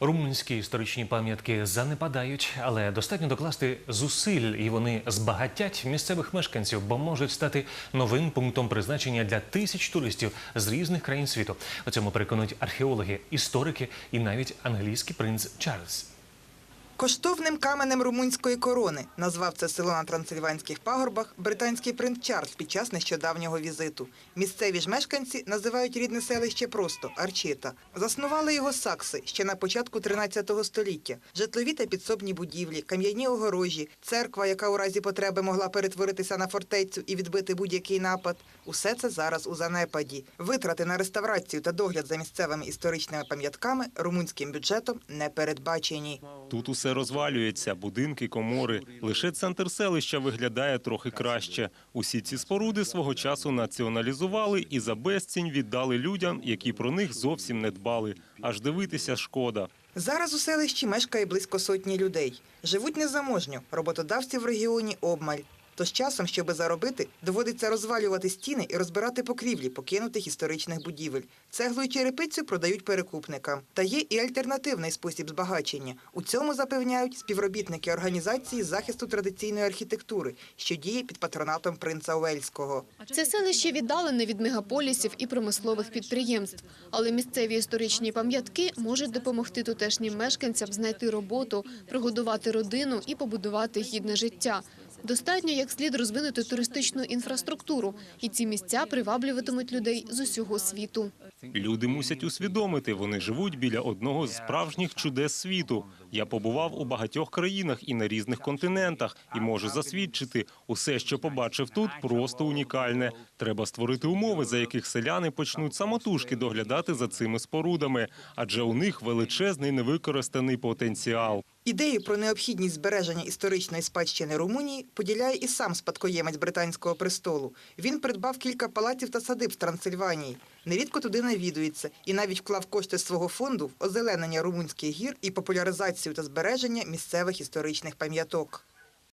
Румунські історичні пам'ятки занепадають, але достатньо докласти зусиль, і вони збагатять місцевих мешканців, бо можуть стати новим пунктом призначення для тисяч туристів з різних країн світу. У цьому переконують археологи, історики і навіть англійський принц Чарльз. Коштовним каменем румунської корони назвав це село на трансильванських пагорбах британський принц Чарльз під час нещодавнього візиту. Місцеві ж мешканці називають рідне селище просто Арчита. Заснували його сакси ще на початку 13 століття. Житлові та підсобні будівлі, кам'яні огорожі, церква, яка у разі потреби могла перетворитися на фортецю і відбити будь-який напад. Усе це зараз у занепаді. Витрати на реставрацію та догляд за місцевими історичними пам'ятками румунським бюджетом не передбачені. Тут усе розвалюється, будинки, комори. Лише центр селища виглядає трохи краще. Усі ці споруди свого часу націоналізували і за безцінь віддали людям, які про них зовсім не дбали. Аж дивитися шкода. Зараз у селищі мешкає близько сотні людей. Живуть незаможньо, роботодавців в регіоні обмаль. То з часом, щоби заробити, доводиться розвалювати стіни і розбирати покрівлі покинутих історичних будівель. Цеглу і черепицю продають перекупникам. Та є і альтернативний спосіб збагачення. У цьому запевняють співробітники організації захисту традиційної архітектури, що діє під патронатом принца Уельського. Це селище віддалене від мегаполісів і промислових підприємств, але місцеві історичні пам'ятки можуть допомогти тутешнім мешканцям знайти роботу, прогодувати родину і побудувати гідне життя. Достатньо як слід розвинути туристичну інфраструктуру, і ці місця приваблюватимуть людей з усього світу. Люди мусять усвідомити, вони живуть біля одного з справжніх чудес світу. Я побував у багатьох країнах і на різних континентах, і можу засвідчити, усе, що побачив тут, просто унікальне. Треба створити умови, за яких селяни почнуть самотужки доглядати за цими спорудами, адже у них величезний невикористаний потенціал. Ідею про необхідність збереження історичної спадщини Румунії поділяє і сам спадкоємець британського престолу. Він придбав кілька палаців та садиб в Трансильванії. Нерідко туди навідується і навіть вклав кошти свого фонду в озеленення румунських гір і популяризацію та збереження місцевих історичних пам'яток.